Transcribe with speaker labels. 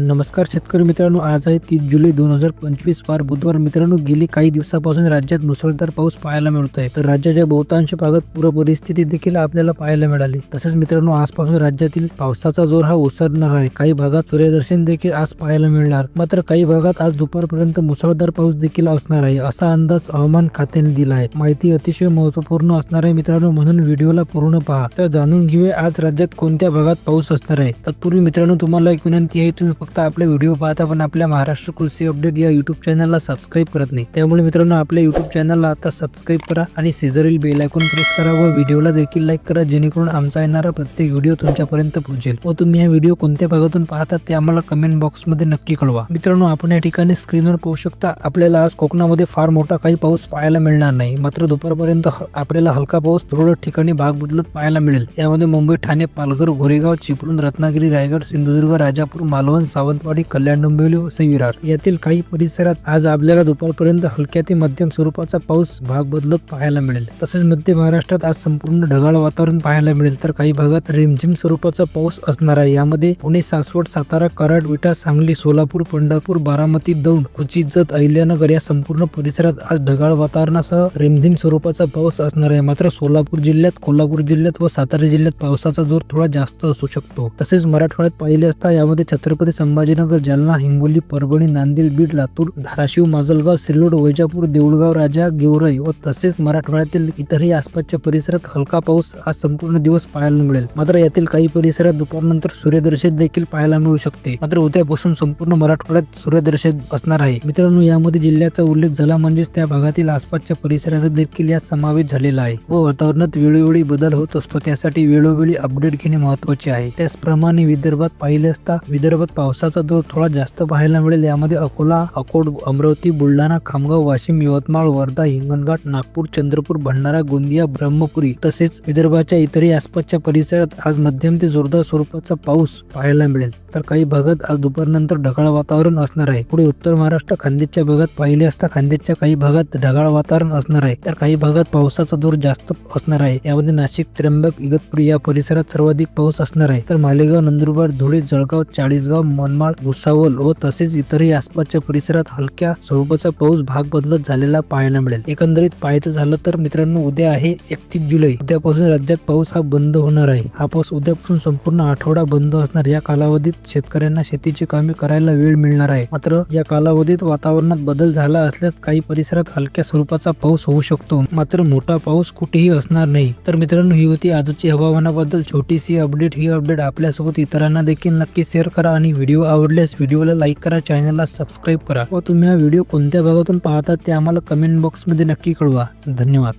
Speaker 1: नमस्कार शेतकरी मित्रांनो आज आहे तीस जुलै दोन हजार पंचवीस वार बुधवार. मित्रांनो गेली काही दिवसापासून राज्यात मुसळधार पाऊस पाहायला मिळत आहे तर राज्याच्या बहुतांश भागात पूर परिस्थिती देखील आपल्याला पाहायला मिळाली. तसेच मित्रांनो आजपासून राज्यातील पावसाचा जोर हा ओसरणार आहे. काही भागात सूर्यदर्शन देखील आज पाहायला मिळणार. मात्र काही भागात आज दुपारपर्यंत मुसळधार पाऊस देखील असणार आहे असा अंदाज हवामान खात्याने दिला आहे. माहिती अतिशय महत्त्वपूर्ण असणार आहे मित्रांनो म्हणून व्हिडिओला पूर्ण पहा. तर जाणून घेऊया आज राज्यात कोणत्या भागात पाऊस असणार आहे. तत्पूर्वी मित्रांनो तुम्हाला एक विनंती आहे तुम्ही फक्त आपले व्हिडिओ पाहता पण आपल्या महाराष्ट्र कृषी अपडेट या युट्यूब चॅनलला सबस्क्राईब करत नाही. त्यामुळे मित्रांनो आपल्या युट्यूब चॅनलला आता सबस्क्राईब करा आणि शेजारील बेल आयकॉन प्रेस करा व व्हिडिओला देखील लाईक करा जेणेकरून आमचा येणारा प्रत्येक व्हिडिओ तुमच्यापर्यंत पोहोचेल. व तुम्ही हा व्हिडिओ कोणत्या भागातून पाहतात ते आम्हाला कमेंट बॉक्समध्ये नक्की कळवा. मित्रांनो आपण या ठिकाणी स्क्रीनवर पाहू शकता आपल्याला आज कोकणामध्ये फार मोठा काही पाऊस पाहायला मिळणार नाही. मात्र दुपारपर्यंत ह- आपल्याला हलका पाऊस तुरळक ठिकाणी भाग बदलत पाहायला मिळेल. यामध्ये मुंबई ठाणे पालघर गोरेगाव चिपळूण रत्नागिरी रायगड सिंधुदुर्ग राजापूर मालवण सावंतवाडी कल्याण डोंबिवली व विरार यातील काही परिसरात आज आपल्याला दुपारपर्यंत हलक्या ते मध्यम स्वरूपाचा पाऊस भाग बदलत पाहायला मिळेल. तसेच मध्य महाराष्ट्रात आज संपूर्ण ढगाळ वातावरण पाहायला मिळेल. तर काही भागात रिमझिम स्वरूपाचा पाऊस असणार आहे. यामध्ये पुणे सासवड सातारा कराड विटा सांगली सोलापूर पंढरपूर बारामती दौंड कुचित जत अहिल्यानगर या संपूर्ण परिसरात आज ढगाळ वातावरणासह रिमझिम स्वरूपाचा पाऊस असणार आहे. मात्र सोलापूर जिल्ह्यात कोल्हापूर जिल्ह्यात व सातारा जिल्ह्यात पावसाचा जोर थोडा जास्त असू शकतो. तसेच मराठवाड्यात पाहिले असता यामध्ये छत्रपती संभाजीनगर जालना हिंगोली परभणी नांदेड बीड लातूर धाराशिव माजलगाव सिल्लोड वैजापूर देऊळगाव राजा गेवराई व तसेच मराठवाड्यातील इतरही आसपासच्या परिसरात हलका पाऊस आज संपूर्ण दिवस पाहायला मिळेल. मात्र यातील काही परिसरात दुपारनंतर सूर्यदर्शन देखील पाहायला मिळू शकते. मात्र उद्यापासून संपूर्ण मराठवाड्यात सूर्यदर्शन असणार आहे. मित्रांनो यामध्ये जिल्ह्याचा उल्लेख झाला म्हणजेच त्या भागातील आसपासच्या परिसराचा देखील यात समावेश झालेला आहे व वातावरणात वेळोवेळी बदल होत असतो. त्यासाठी वेळोवेळी अपडेट घेणे महत्त्वाचे आहे. त्याचप्रमाणे विदर्भात पाहिले असता विदर्भात पावसाचा दर थोडा जास्त पाहायला मिळेल. यामध्ये अकोला अकोट अमरावती बुलढाणा खामगाव वाशिम यवतमाळ वर्धा हिंगणघाट नागपूर चंद्रपूर भंडारा गोंदिया ब्रह्मपुरी तसेच विदर्भाच्या इतरही आसपासच्या परिसरात आज मध्यम ते जोरदार स्वरूपाचा पाऊस पाहायला मिळेल. तर काही भागात आज दुपारनंतर ढगाळ वातावरण असणार आहे. पुढे उत्तर महाराष्ट्र खानदेशच्या भागात पाहिले असता खानदेशच्या काही भागात ढगाळ वातावरण असणार आहे. तर काही भागात पावसाचा जोर जास्त असणार आहे. यामध्ये नाशिक त्र्यंबक इगतपुरी या परिसरात सर्वाधिक पाऊस असणार आहे. तर मालेगाव नंदुरबार धुळे जळगाव चाळीसगाव मनमाळ भुसावल व तसेच इतरही आसपासच्या परिसरात हलक्या स्वरूपाचा पाऊस भाग बदलत झालेला पाहायला मिळेल. एकंदरीत पाहायचं झालं तर मित्रांनो उद्या आहे एकतीस जुलै. उद्यापासून राज्यात पाऊस हा बंद होणार आहे. हा पाऊस उद्यापासून संपूर्ण आठवडा बंद असणार. या कालावधीत शेतकऱ्यांना शेतीची कामे करायला वेळ मिळणार आहे. मात्र या कालावधीत वातावरणात बदल झाला असल्यास काही परिसरात हलक्या स्वरूपाचा पाऊस होऊ शकतो. मात्र मोठा पाऊस कुठेही असणार नाही. तर मित्रांनो ही होती आजची हवामानाबद्दल छोटीशी अपडेट. ही अपडेट आपल्यासोबत इतरांना देखील नक्की शेअर करा आणि व्हिडिओ आवडल्यास व्हिडिओला लाईक करा चॅनलला सबस्क्राईब करा. व तुम्ही हा व्हिडिओ कोणत्या भागातून पाहतात ते आम्हाला कमेंट बॉक्समध्ये नक्की कळवा. धन्यवाद.